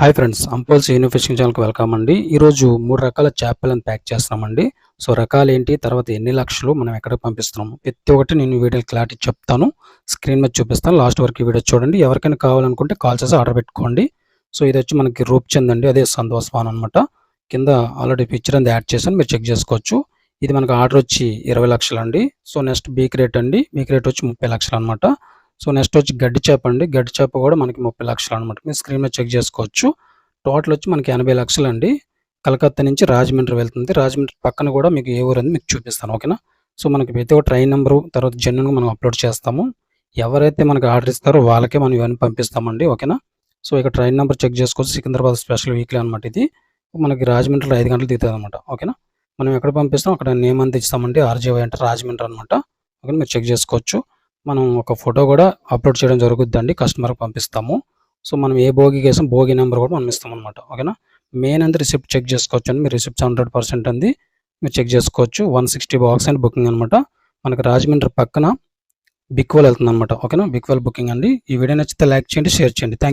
Hi friends అంపల్స్ యూని fishing ఛానల్కి వెల్కమ్ అండి. ఈరోజు మూడు రకాల చేపలను ప్యాక్ చేస్తున్నామండి. సో రకాలు ఏంటి తర్వాత ఎన్ని లక్షలు మనం ఎక్కడికి పంపిస్తున్నాము ప్రతి ఒక్కటి నేను వీడియో క్లారిటీ చెప్తాను. స్క్రీన్ మీద చూపిస్తాను లాస్ట్ వరకు వీడియో చూడండి. ఎవరికైనా కావాలనుకుంటే కాల్ చేసి ఆర్డర్ పెట్టుకోండి. సో ఇది వచ్చి మనకి రూప్చంద్ అండి అదే సందోస్వాన్ అనమాట కింద ఆల్రెడీ పిక్చర్ అంతా యాడ్ చేశాను మీరు చెక్ చేసుకోవచ్చు. ఇది మనకు ఆర్డర్ వచ్చి ఇరవై లక్షలు అండి సో నెక్స్ట్ బీక్ రేట్ అండి బీక్ రేట్ వచ్చి ముప్పై లక్షలు అనమాట సో నెక్స్ట్ వచ్చి గడ్డి చేప అండి. గడ్డి చేప కూడా మనకి ముప్పై లక్షలు అనమాట మీరు స్క్రీన్ మీద చెక్ చేసుకోవచ్చు. టోటల్ వచ్చి మనకి ఎనభై లక్షలు అండి. కలకత్తా నుంచి రాజమండ్రి వెళ్తుంది. రాజమండ్రి పక్కన కూడా మీకు ఏ ఊరు అని మీకు చూపిస్తాను. ఓకేనా? సో మనకి ప్రతి ఒక్క ట్రైన్ నెంబరు తర్వాత జర్నీని మనం అప్లోడ్ చేస్తాము. ఎవరైతే మనకి ఆర్డర్ ఇస్తారో వాళ్ళకే మనం ఇవన్నీ పంపిస్తామండి. ఓకేనా? సో ఇక ట్రైన్ నెంబర్ చెక్ చేసుకోవచ్చు. సికింద్రాబాద్ స్పెషల్ వీక్లీ అనమాట ఇది. మనకి రాజమండ్రిలో ఐదు గంటలు దిగుతుంది అనమాట ఓకేనా? మనం ఎక్కడ పంపిస్తాం? అక్కడ నేమ్ అంతా ఇస్తామండి. ఆర్జీవై అంటే రాజమండ్రి అనమాట ఓకేనా? మీరు చెక్ చేసుకోవచ్చు. మనం ఒక ఫోటో కూడా అప్లోడ్ చేయడం జరుగుద్దండి కస్టమర్కి పంపిస్తాము. సో మనం ఏ భోగి కేసం భోగి నెంబర్ కూడా మనం ఇస్తాం అనమాట ఓకేనా? మెయిన్ అంతా రిసిప్ట్ చెక్ చేసుకోవచ్చు అండి మీ రిసిప్ట్స్ హండ్రెడ్ పర్సెంట్ ఉంది మీరు చెక్ చేసుకోవచ్చు. One sixty box and booking అనమాట మనకి రాజమండ్రి పక్కన బిక్వల్ వెళ్తుంది అనమాట ఓకేనా? బిక్వల్ బుకింగ్ అండి. ఈ వీడియో నచ్చితే లైక్ చేయండి షేర్ చేయండి. థ్యాంక్